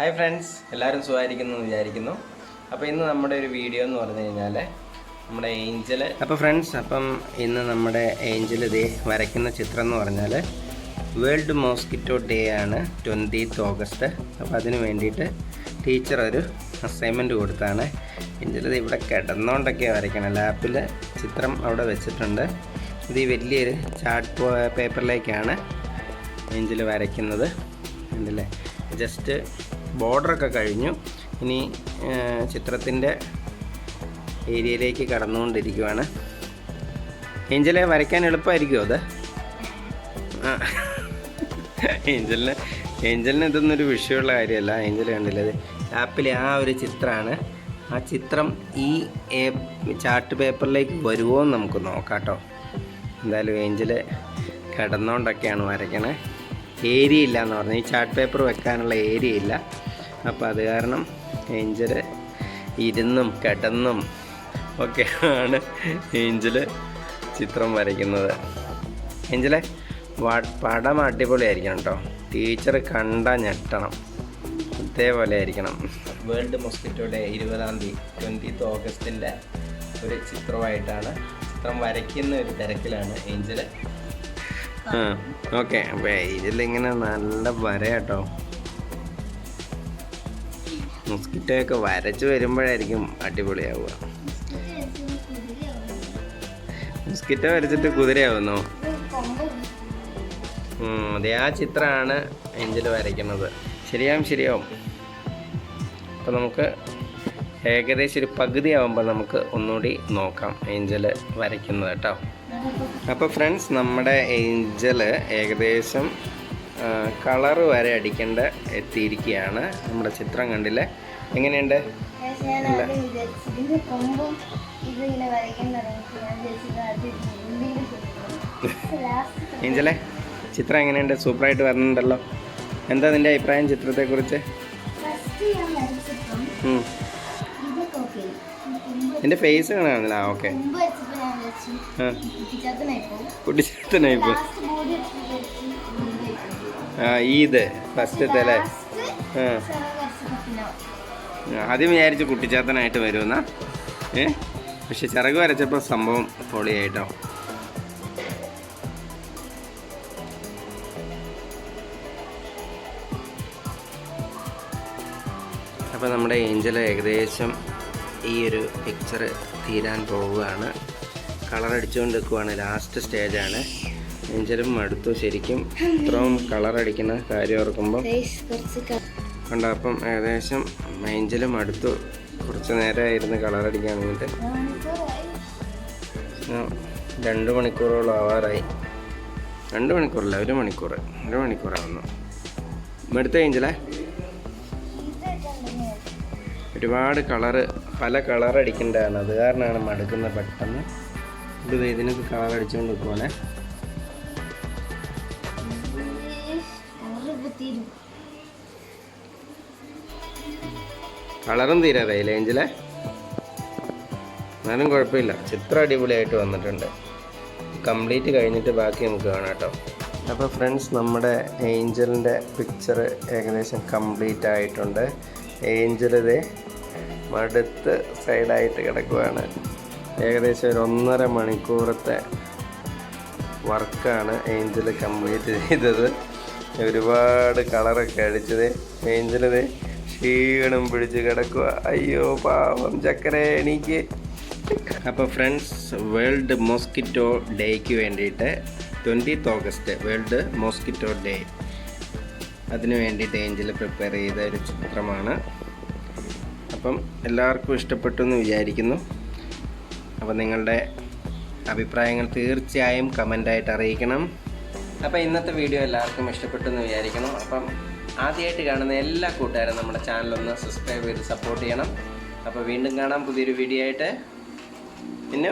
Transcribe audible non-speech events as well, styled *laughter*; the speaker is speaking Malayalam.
ഹായ് ഫ്രണ്ട്സ് എല്ലാവരും സുഖമായിരിക്കുന്നു എന്ന് വിചാരിക്കുന്നു. അപ്പോൾ ഇന്ന് നമ്മുടെ ഒരു വീഡിയോ എന്ന് പറഞ്ഞു കഴിഞ്ഞാൽ നമ്മുടെ ഏഞ്ചൽ അപ്പോൾ ഫ്രണ്ട്സ് അപ്പം ഇന്ന് നമ്മുടെ ഏഞ്ചൽ ദേ വരയ്ക്കുന്ന ചിത്രം എന്ന് പറഞ്ഞാൽ വേൾഡ് മോസ്കിറ്റോ ഡേ ആണ് ട്വന്റീത്ത് ഓഗസ്റ്റ് അപ്പോൾ അതിന് വേണ്ടിയിട്ട് ടീച്ചർ ഒരു അസൈൻമെന്റ് കൊടുത്താണ്. ഏഞ്ചൽ ഇവിടെ കിടന്നുകൊണ്ടൊക്കെയാണ് വരയ്ക്കണം. ലാപ്പിൽ ചിത്രം അവിടെ വെച്ചിട്ടുണ്ട്. ഇത് ഈ വലിയൊരു ചാർട്ട് പേപ്പറിലേക്കാണ് ഏഞ്ചൽ വരയ്ക്കുന്നത്. ഉണ്ടല്ലേ ജസ്റ്റ് ബോർഡറൊക്കെ കഴിഞ്ഞു. ഇനി ചിത്രത്തിന്റെ ഏരിയയിലേക്ക് കടന്നുകൊണ്ടിരിക്കുവാണ്. ഏഞ്ചലെ വരയ്ക്കാൻ എളുപ്പമായിരിക്കുമോ അത്? ഏഞ്ചലിന് ഏഞ്ചലിന് ഇതൊന്നും ഒരു വിഷയമുള്ള കാര്യമല്ല. ഏഞ്ചൽ കണ്ടില്ല അത് ആപ്പിലെ ആ ഒരു ചിത്രമാണ്. ആ ചിത്രം ഈ ചാർട്ട് പേപ്പറിലേക്ക് വരുമോ എന്ന് നമുക്ക് നോക്കാം കേട്ടോ. എന്തായാലും ഏഞ്ചൽ കിടന്നുകൊണ്ടൊക്കെയാണ് വരയ്ക്കണേ. ഏരിയ ഇല്ല എന്ന് പറഞ്ഞു. ഈ ചാർട്ട് പേപ്പർ വെക്കാനുള്ള ഏരിയ ഇല്ല അപ്പോൾ അത് കാരണം ഏഞ്ചൽ ഇരുന്നും കിടന്നും ഒക്കെയാണ് ഏഞ്ചൽ ചിത്രം വരയ്ക്കുന്നത്. ഏഞ്ചലെ പടം അടിപൊളിയായിരിക്കണം കേട്ടോ. ടീച്ചർ കണ്ട ഞെട്ടണം. അതേപോലെ ആയിരിക്കണം. വേൾഡ് മൊസ്കിറ്റോയുടെ ഇരുപതാം തീയതി ട്വന്റീത്ത് ഓഗസ്റ്റിന്റെ ഒരു ചിത്രമായിട്ടാണ് ചിത്രം വരയ്ക്കുന്ന ഒരു തിരക്കിലാണ് ഏഞ്ചൽ ആ ഓക്കെ. അപ്പോൾ ഇതിലിങ്ങനെ നല്ല വര കേട്ടോ മൊസ്കിറ്റോ ഒക്കെ വരച്ച് വരുമ്പോഴായിരിക്കും അടിപൊളിയാവുക. മൊസ്കിറ്റോ വരച്ചിട്ട് കുതിരയാവുന്നു? അതെ ആ ചിത്രമാണ് എഞ്ചിൽ വരയ്ക്കുന്നത്. ശരിയാവും ശരിയാവും. അപ്പോൾ നമുക്ക് ഏകദേശം ഒരു പകുതി ആവുമ്പോൾ നമുക്ക് ഒന്നുകൂടി നോക്കാം ഏഞ്ചൽ വരയ്ക്കുന്നത് കേട്ടോ. അപ്പോൾ ഫ്രണ്ട്സ് നമ്മുടെ ഏഞ്ചൽ ഏകദേശം കളറ് വരെ അടിക്കേണ്ട എത്തിയിരിക്കുകയാണ് നമ്മുടെ ചിത്രം കണ്ടില്ലേ? എങ്ങനെയുണ്ട്? *laughs* ഏഞ്ചലേ ചിത്രം എങ്ങനെയുണ്ട്? സൂപ്പറായിട്ട് വരുന്നുണ്ടല്ലോ എന്താ നിന്റെ അഭിപ്രായം ചിത്രത്തെക്കുറിച്ച്? എന്റെ ഫേസ് കാണാനില്ല ഓക്കെ കൊമ്പ് ആ ഈദ് ഫസ്റ്റ് അല്ലേ? ആദ്യം വിചാരിച്ച് കുട്ടിച്ചാത്തനായിട്ട് വരുമെന്ന. ഏ? പക്ഷെ ചിറക് വരച്ചപ്പോൾ സംഭവം പൊളിയായിട്ടോ. അപ്പോൾ നമ്മുടെ ഏഞ്ചൽ ഏകദേശം ഈ ഒരു പിക്ചർ തീരാൻ പോവുകയാണ്. കളർ അടിച്ചുകൊണ്ട് നിൽക്കുവാണ്. ലാസ്റ്റ് സ്റ്റേജാണ് ഏഞ്ചലും മടുത്തു ശരിക്കും. ഇത്രയും കളർ അടിക്കുന്ന കാര്യം ഓർക്കുമ്പോൾ ഉണ്ടപ്പം കുറച്ച് കണ്ടോ അപ്പം ഏകദേശം എഞ്ചലും അടുത്തു കുറച്ച് നേരമായിരുന്നു കളർ അടിക്കാൻ വേണ്ടിയിട്ട്. രണ്ട് മണിക്കൂറോളം ആവാറായി. രണ്ട് മണിക്കൂറല്ല ഒരു മണിക്കൂർ ഒരു മണിക്കൂറാവുന്നു അടുത്ത ഏഞ്ചലേ ഒരുപാട് കളറ് പല കളർ അടിക്കേണ്ടതാണ്. അത് കാരണമാണ് മടുക്കുന്നത് പെട്ടെന്ന്. ഇത് ഇതിനൊക്കെ കളർ അടിച്ചുകൊണ്ട് നിൽക്കുവാണേ തീരും കളറും തീരാറായില്ലേ ഏഞ്ചലെ എന്നാലും കുഴപ്പമില്ല. ചിത്രം അടിപൊളിയായിട്ട് വന്നിട്ടുണ്ട്. കംപ്ലീറ്റ് കഴിഞ്ഞിട്ട് ബാക്കി നമുക്ക് കാണാം കേട്ടോ. അപ്പോൾ ഫ്രണ്ട്സ് നമ്മുടെ ഏഞ്ചലിന്റെ പിക്ചർ ഏകദേശം കംപ്ലീറ്റ് ആയിട്ടുണ്ട്. ഏഞ്ചലിത് മടുത്ത് സൈഡായിട്ട് കിടക്കുവാണ്. ഏകദേശം ഒരു ഒന്നര മണിക്കൂറത്തെ വർക്കാണ് ഏഞ്ചൽ കംപ്ലീറ്റ് ചെയ്തത്. ഒരുപാട് കളറൊക്കെ അടിച്ചത്. ഏഞ്ചലത് ക്ഷീണം പിടിച്ച് കിടക്കുക അയ്യോ പാവം ചക്കരെ എനിക്ക്. അപ്പോൾ ഫ്രണ്ട്സ് വേൾഡ് മോസ്കിറ്റോ ഡേക്ക് വേണ്ടിയിട്ട് twentieth August world mosquito day. അതിന് വേണ്ടിയിട്ട് ഏഞ്ചൽ പ്രിപ്പയർ ചെയ്ത ഒരു ചിത്രമാണ്. അപ്പം എല്ലാവർക്കും ഇഷ്ടപ്പെട്ടു എന്ന് വിചാരിക്കുന്നു. അപ്പം നിങ്ങളുടെ അഭിപ്രായങ്ങൾ തീർച്ചയായും കമന്റായിട്ട് അറിയിക്കണം. അപ്പോൾ ഇന്നത്തെ വീഡിയോ എല്ലാവർക്കും ഇഷ്ടപ്പെട്ടു എന്ന് വിചാരിക്കണം അപ്പം ആദ്യമായിട്ട് കാണുന്ന എല്ലാ കൂട്ടുകാരും നമ്മുടെ ചാനലൊന്ന് സബ്സ്ക്രൈബ് ചെയ്ത് സപ്പോർട്ട് ചെയ്യണം. അപ്പോൾ വീണ്ടും കാണാം പുതിയൊരു വീഡിയോ ആയിട്ട്. പിന്നെ